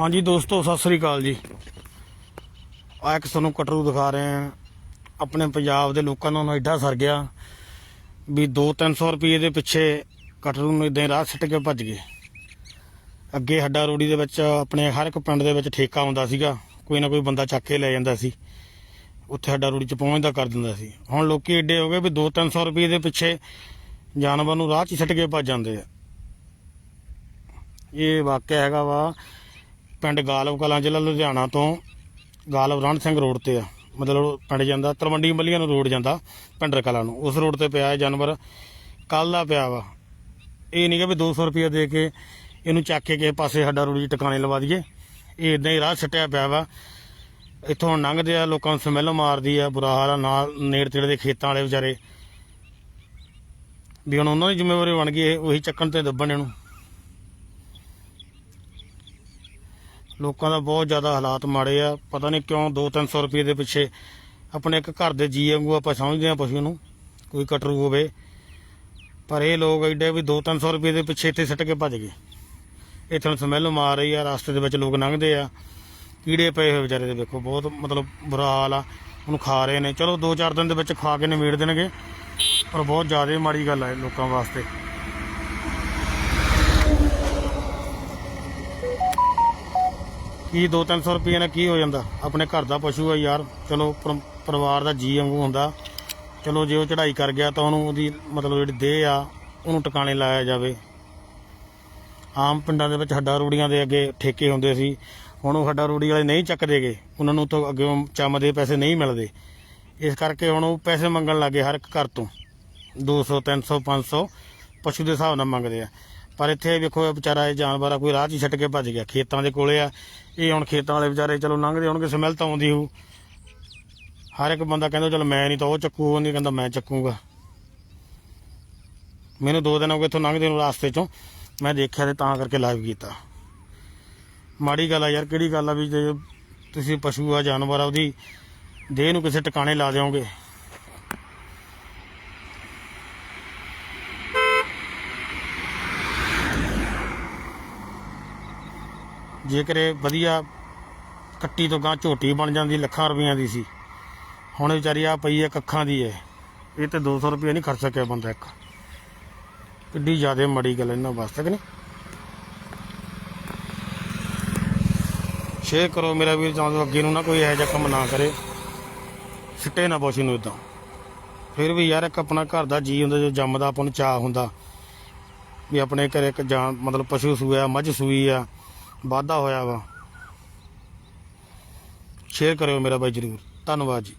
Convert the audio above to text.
ਹਾਂਜੀ ਦੋਸਤੋ, ਸਤਿ ਸ੍ਰੀ ਅਕਾਲ ਜੀ। ਆ ਇੱਕ ਤੁਹਾਨੂੰ ਕਟਰੂ ਦਿਖਾ ਰਹੇ ਆ ਆਪਣੇ ਪੰਜਾਬ ਦੇ ਲੋਕਾਂ ਨੂੰ ਐਡਾ ਸਰ ਗਿਆ ਵੀ 2-300 ਰੁਪਏ ਦੇ ਪਿੱਛੇ ਕਟਰੂ ਨੂੰ ਇਦਾਂ ਰਾਹ ਸਿੱਟ ਕੇ ਭੱਜ ਗਏ। ਅੱਗੇ ਹੱਡਾ ਰੋੜੀ ਦੇ ਵਿੱਚ ਆਪਣੇ ਹਰ ਇੱਕ ਪਿੰਡ ਦੇ ਵਿੱਚ ਠੇਕਾ ਹੁੰਦਾ ਸੀਗਾ। ਕੋਈ ਨਾ ਕੋਈ ਬੰਦਾ ਚੱਕ ਕੇ ਲੈ ਜਾਂਦਾ ਸੀ। ਉੱਥੇ ਹੱਡਾ ਰੋੜੀ ਚ ਪਹੁੰਚਦਾ ਕਰ ਦਿੰਦਾ ਸੀ। ਹੁਣ ਲੋਕੀ ਏਡੇ ਹੋ ਗਏ ਵੀ 2-300 ਰੁਪਏ ਦੇ ਪਿੱਛੇ ਜਾਨਵਰ ਨੂੰ ਰਾਹ 'ਚ ਸਿੱਟ ਕੇ ਭੱਜ ਜਾਂਦੇ ਆ। ਇਹ ਵਾਕਿਆ ਹੈਗਾ ਵਾ ਪਿੰਡ ਗਾਲਵ ਕਲਾਂ ਜ਼ਿਲ੍ਹਾ ਲੁਧਿਆਣਾ ਤੋਂ ਗਾਲਵ ਰਣ ਸਿੰਘ ਰੋਡ ਤੇ ਆ। ਮਤਲਬ ਪਿੰਡ ਜਾਂਦਾ, ਤਲਵੰਡੀ ਮੱਲੀਆਂ ਨੂੰ ਰੋਡ ਜਾਂਦਾ, ਪਿੰਡਰ ਕਲਾਂ ਨੂੰ। ਉਸ ਰੋਡ ਤੇ ਪਿਆ ਇਹ ਜਾਨਵਰ। ਕੱਲ ਦਾ ਪਿਆ ਵਾ। ਇਹ ਨਹੀਂ ਕਿ ਵੀ 200 ਰੁਪਏ ਦੇ ਕੇ ਇਹਨੂੰ ਚੱਕ ਕੇ ਕਿਸੇ ਪਾਸੇ ਸਾਡਾ ਰੂੜੀ ਟਿਕਾਣੇ ਲਵਾ ਦਈਏ। ਇਹ ਇਦਾਂ ਹੀ ਰਾਹ ਛੱਟਿਆ ਪਿਆ ਵਾ। ਇੱਥੋਂ ਹੁਣ ਲੰਘਦੇ ਆ, ਲੋਕਾਂ ਨੂੰ ਸਮੈਲ ਮਾਰਦੀ ਆ, ਬੁਰਾ ਹਾਲ ਆ, ਨਾਲ ਨੇੜ ਤੇੜੇ ਦੇ ਖੇਤਾਂ ਵਾਲੇ ਵਿਚਾਰੇ। ਵੀ ਹੁਣ ਉਹਨਾਂ ਦੀ ਜ਼ਿੰਮੇਵਾਰੀ ਬਣ ਗਈ ਉਹੀ ਚੱਕਣ ਤੇ ਦੱਬਣ ਇਹਨੂੰ। ਲੋਕਾਂ ਦਾ ਬਹੁਤ ਜ਼ਿਆਦਾ ਹਾਲਾਤ ਮਾੜੇ ਆ। ਪਤਾ ਨਹੀਂ ਕਿਉਂ 2-300 ਰੁਪਏ ਦੇ ਪਿੱਛੇ ਆਪਣੇ ਇੱਕ ਘਰ ਦੇ ਜੀ ਵਾਂਗੂ ਆਪਾਂ ਸਮਝਦੇ ਆ ਪਸ਼ੂ ਨੂੰ, ਕੋਈ ਕਟਰੂ ਹੋਵੇ। ਪਰ ਇਹ ਲੋਕ ਐਡੇ ਵੀ 2-300 ਰੁਪਏ ਦੇ ਪਿੱਛੇ ਇੱਥੇ ਸਿੱਟ ਕੇ ਭੱਜ ਗਏ। ਇੱਥੇ ਨੂੰ ਸਮੈਲ ਮਾਰ ਰਹੀ ਆ, ਰਸਤੇ ਦੇ ਵਿੱਚ ਲੋਕ ਲੰਘਦੇ ਆ। ਕੀੜੇ ਪਏ ਹੋਏ ਵਿਚਾਰੇ ਦੇ ਵੇਖੋ, ਬਹੁਤ ਮਤਲਬ ਬੁਰਾ ਹਾਲ ਆ। ਉਹਨੂੰ ਖਾ ਰਹੇ ਨੇ। ਚਲੋ 2-4 ਦਿਨ ਦੇ ਵਿੱਚ ਖਾ ਕੇ ਨਿਮੇੜ ਦੇਣਗੇ। ਪਰ ਬਹੁਤ ਜ਼ਿਆਦਾ ਮਾੜੀ ਗੱਲ ਆ ਲੋਕਾਂ ਵਾਸਤੇ। ਕੀ 2-300 ਰੁਪਏ ਨਾਲ ਕੀ ਹੋ ਜਾਂਦਾ? ਆਪਣੇ ਘਰ ਦਾ ਪਸ਼ੂ ਆ ਯਾਰ। ਚਲੋ, ਪਰ- ਪਰਿਵਾਰ ਦਾ ਜੀ ਵਾਂਗੂ ਹੁੰਦਾ। ਚਲੋ, ਜੇ ਉਹ ਚੜ੍ਹਾਈ ਕਰ ਗਿਆ ਤਾਂ ਉਹਨੂੰ ਉਹਦੀ ਮਤਲਬ ਜਿਹੜੀ ਦੇਹ ਆ, ਉਹਨੂੰ ਟਿਕਾਣੇ ਲਾਇਆ ਜਾਵੇ। ਆਮ ਪਿੰਡਾਂ ਦੇ ਵਿੱਚ ਹੱਡਾ ਰੂੜੀਆਂ ਦੇ ਅੱਗੇ ਠੇਕੇ ਹੁੰਦੇ ਸੀ। ਹੁਣ ਉਹ ਹੱਡਾ ਰੂੜੀ ਵਾਲੇ ਨਹੀਂ ਚੱਕਦੇਗੇ ਉਹਨਾਂ ਨੂੰ ਤਾਂ ਅੱਗੇ ਚੰਮ ਦੇ ਪੈਸੇ ਨਹੀਂ ਮਿਲਦੇ। ਇਸ ਕਰਕੇ ਹੁਣ ਉਹ ਪੈਸੇ ਮੰਗਣ ਲੱਗੇ ਹਰ ਇੱਕ ਘਰ ਤੋਂ। 200 300 500 ਪਸ਼ੂ ਦੇ ਹਿਸਾਬ ਨਾਲ ਮੰਗਦੇ ਆ। ਪਰ ਇੱਥੇ ਵੇਖੋ ਇਹ ਵਿਚਾਰਾ ਇਹ ਜਾਨਵਰ ਆ, ਕੋਈ ਰਾਹ 'ਚ ਹੀ ਛੱਡ ਕੇ ਭੱਜ ਗਿਆ। ਖੇਤਾਂ ਦੇ ਕੋਲੇ ਆ। ਇਹ ਹੁਣ ਖੇਤਾਂ ਵਾਲੇ ਵਿਚਾਰੇ ਚਲੋ ਲੰਘਦੇ ਹੋਣਗੇ, ਸਮੈਲ ਤਾਂ ਆਉਂਦੀ ਹੋਊ। ਹਰ ਇੱਕ ਬੰਦਾ ਕਹਿੰਦਾ, ਚਲੋ ਮੈਂ ਨਹੀਂ ਤਾਂ ਉਹ ਚੱਕੂ ਉਹ ਨਹੀਂ ਕਹਿੰਦਾ, ਮੈਂ ਚੱਕੂਗਾ। ਮੈਨੂੰ ਦੋ ਦਿਨ ਹੋ ਗਏ ਇੱਥੋਂ ਲੰਘਦੇ ਨੂੰ ਰਾਸਤੇ 'ਚੋਂ। ਮੈਂ ਦੇਖਿਆ ਤੇ ਤਾਂ ਕਰਕੇ ਲਾਈਵ ਕੀਤਾ। ਮਾੜੀ ਗੱਲ ਆ ਯਾਰ, ਕਿਹੜੀ ਗੱਲ ਆ ਵੀ ਜੇ ਤੁਸੀਂ ਪਸ਼ੂ ਆ, ਜਾਨਵਰ ਆ, ਉਹਦੀ ਦੇਹ ਨੂੰ ਕਿਸੇ ਟਿਕਾਣੇ ਲਾ ਦਿਓਗੇ। ਜੇਕਰ ਇਹ ਵਧੀਆ ਕੱਟੀ ਤੋਂ ਗਾਂ ਝੋਟੀ ਬਣ ਜਾਂਦੀ, ਲੱਖਾਂ ਰੁਪਈਆਂ ਦੀ ਸੀ। ਹੁਣ ਵਿਚਾਰੀ ਆ ਪਈ ਹੈ ਕੱਖਾਂ ਦੀ ਹੈ। ਇਹ ਤੇ 200 ਰੁਪਏ ਨਹੀਂ ਖਰਚ ਸਕਿਆ ਬੰਦਾ ਇੱਕ। ਕਿੱਡੀ ਜ਼ਿਆਦਾ ਮੜੀ ਗੱਲ ਇਹਨਾਂ ਵਾਸਤੇ ਕਿ ਨਹੀਂ? ਸ਼ੇਅਰ ਕਰੋ ਮੇਰਾ ਵੀਰ ਚਾਹੁੰਦਾ ਅੱਗੇ ਨੂੰ ਨਾ ਕੋਈ ਇਹੋ ਜਿਹਾ ਕੰਮ ਨਾ ਕਰੇ। ਸਿੱਟੇ ਨਾ ਪਸ਼ੂ ਨੂੰ ਇਦਾਂ ਫਿਰ ਵੀ ਯਾਰ ਇੱਕ ਆਪਣਾ ਘਰ ਦਾ ਜੀ ਹੁੰਦਾ, ਜੋ ਜੰਮਦਾ, ਆਪਾਂ ਨੂੰ ਚਾਹ ਹੁੰਦਾ। ਵੀ ਆਪਣੇ ਘਰੇ ਇੱਕ ਜਾਂ ਮਤਲਬ ਪਸ਼ੂ ਸੂਆ, ਮੱਝ ਸੂਈ ਆ। ਵਾਧਾ ਹੋਇਆ ਵਾ। ਸ਼ੇਅਰ ਕਰਿਓ ਮੇਰਾ ਬਾਈ ਜਰੂਰ। ਧੰਨਵਾਦ ਜੀ।